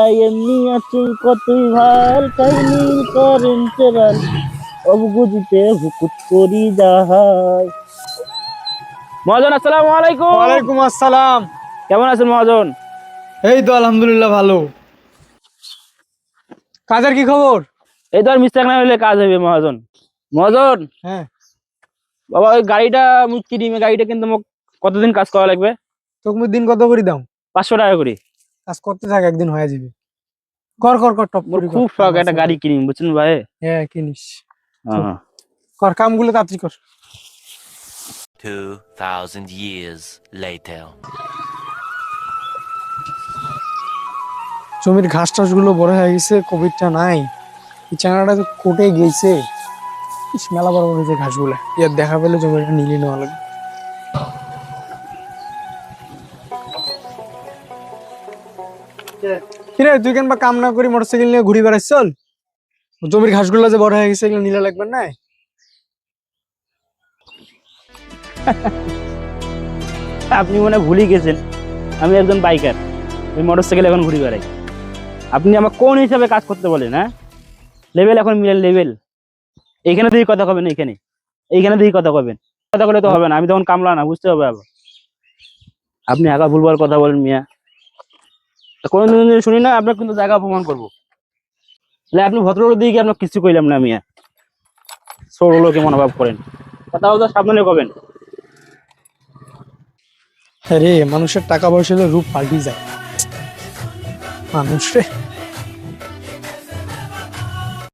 যায় এমনি আছে কতই ভালো কারেন্টের আল অবগুজিতে হুকুট করি মহাজন আসসালামু আলাইকুম। ওয়ালাইকুম আসসালাম। কেমন আছেন মহাজন? এই তো আলহামদুলিল্লাহ ভালো। কাজের কি খবর? এই তো আর মিস্টেক না হলে কাজ হবে মহাজন। মহাজন হ্যাঁ। বাবা ওই গাড়িটা মুই কিনিমে গাড়িটা কিন্তু মোক কতদিন কাজ করা লাগবে? তোকে মুই দিন কত করে দাও? পাঁচশো টাকা করে। কাজ করতে থাক একদিন হয়ে যাবে। কর কর কর টপ মোর করে খুব শখ একটা গাড়ি কিনিম বুঝছেন ভাই? হ্যাঁ কিনিস। হ্যাঁ। কর কামগুলো তাড়াতাড়ি কর। 2,000 years later. জমির ঘাস টাসগুলো বড় হয়ে গেছে কোভিডটা নাই। এই চাঙাটা তো কোটে গেছে। ইস, মেলা বড় বড় হয়েছে ঘাসগুলো। ইয়ার দেখা পেলে জমিটা নিলে নেওয়া লাগবে। কিরে, তুই কেন কাম না করি মোটরসাইকেল নিয়ে ঘুরি বেড়াইছ? চল। জমির ঘাসগুলো যে বড় হয়ে গেছে, এগুলো নিলে লাগবে না? আপনি মনে ভুলে গেছেন। আমি একজন বাইকার ওই মোটর সাইকেল এখন ঘুরে বেড়াই। আপনি আমার কোন হিসাবে কাজ করতে বলেন হ্যাঁ? লেভেল এখন মিলেন লেভেল এইখানে দিয়ে কথা কবেন, এইখানে। এইখানে দিয়ে কথা কবেন। কথা বলে তো হবে না, আমি তখন কামলা না, বুঝতে হবে আবার। আপনি আগা ভুলবার কথা বলেন মিয়া। যদি শুনি না আপনার কিন্তু জায়গা অপমান করব। তাহলে আপনি ভদ্রলোক দিয়ে কি আপনার কিছু কইলাম না আমি সৌরলোকে মনোভাব করেন। তাও তো সাবধানে কবেন। রে মানুষের টাকা পয়সা রূপ পাল্টি যায়। মানুষ রে।